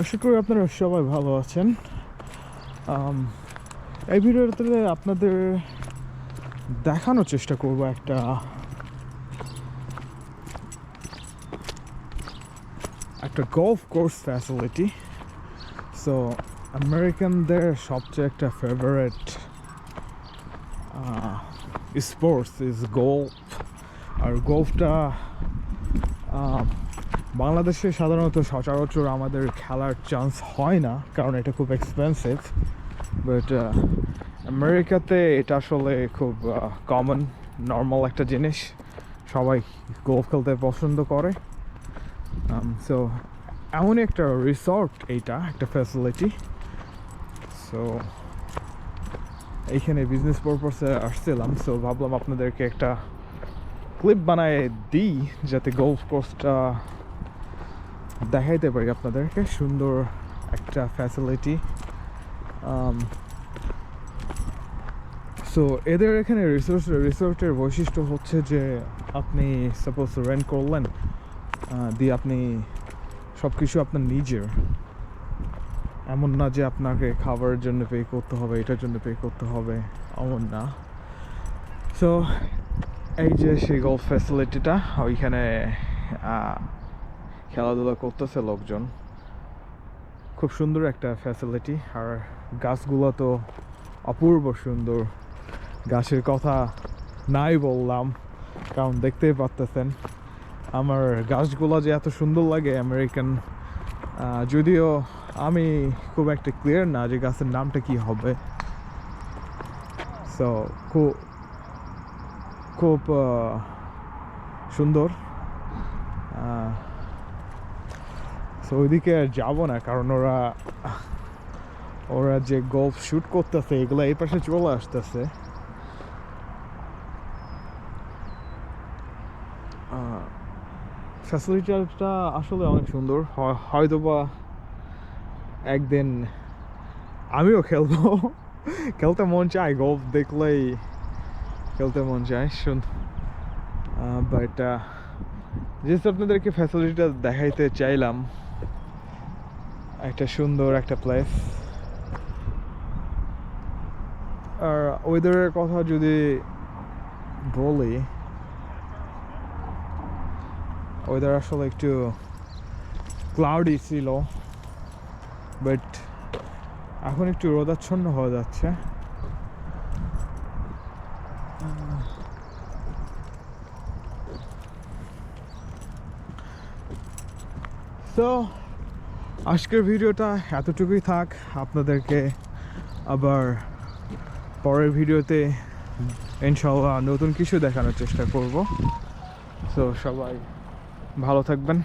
আশা করি আপনারা সবাই ভালো আছেন। এই ভিডিওতে আপনাদের দেখানোর চেষ্টা করব একটা একটা গল্ফ কোর্স ফ্যাসিলিটি সো আমেরিকানদের সবচেয়ে একটা ফেভারেট স্পোর্টস ইজ গল্ফ আর গল্ফটা বাংলাদেশে সাধারণত সচরাচর আমাদের খেলার চান্স হয় না, কারণ এটা খুব এক্সপেন্সিভ বাট আমেরিকাতে এটা আসলে খুব কমন নর্মাল একটা জিনিস। সবাই গল্ফ খেলতে পছন্দ করে। সো এমনই একটা রিসর্ট এইটা, একটা ফ্যাসিলিটি সো এইখানে বিজনেস পারপাসে আসছিলাম সো ভাবলাম আপনাদেরকে একটা ক্লিপ বানায় দিই, যাতে গল্ফ কোর্সটা দেখাইতে পারি আপনাদেরকে, সুন্দর একটা ফ্যাসিলিটি সো এদের এখানে রিসোর্স রিসোর্টের বৈশিষ্ট্য হচ্ছে যে আপনি সাপোজ রেন্ট করলেন দিয়ে আপনি সব কিছু আপনার নিজের। এমন না যে আপনাকে খাবারের জন্য পে করতে হবে, এটার জন্য পে করতে হবে, এমন না। সো এই যে সেই গল্ফ ফ্যাসিলিটিটা ওইখানে খেলাধুলা করতেছে লোকজন। খুব সুন্দর একটা ফ্যাসিলিটি আর গাছগুলো তো অপূর্ব সুন্দর। গাছের কথা নাই বললাম, কারণ দেখতেই পারতেছেন। আমার গাছগুলো যে এত সুন্দর লাগে আমেরিকান যদিও আমি খুব একটা ক্লিয়ার না যে গাছের নামটা কি হবে। সো খুব খুব সুন্দর। সো ওইদিকে আর যাব না, কারণ ওরা ওরা যে গল্ফ শুট করতেছে, এগুলো এই পাশে চলে আসতেছে। ফ্যাসিলিটিটা আসলে অনেক সুন্দর, হয়- হয়তোবা একদিন আমিও খেলব। খেলতে মন চায় গল্ফ দেখলেই খেলতে মন চায়, শুন। বাট যেহেতু আপনাদেরকে ফ্যাসিলিটিটা দেখাইতে চাইলাম। একটা সুন্দর একটা প্লেস আর ওয়েদারের কথা যদি বলি ওয়েদার আসলে একটু ক্লাউডি ছিল বাট এখন একটু রোদাচ্ছন্ন হয়ে যাচ্ছে। তো আজকের ভিডিওটা এতটুকুই থাক। আপনাদেরকে আবার পরের ভিডিওতে ইনশাল্লাহ নতুন কিছু দেখানোর চেষ্টা করব। তো সবাই ভালো থাকবেন।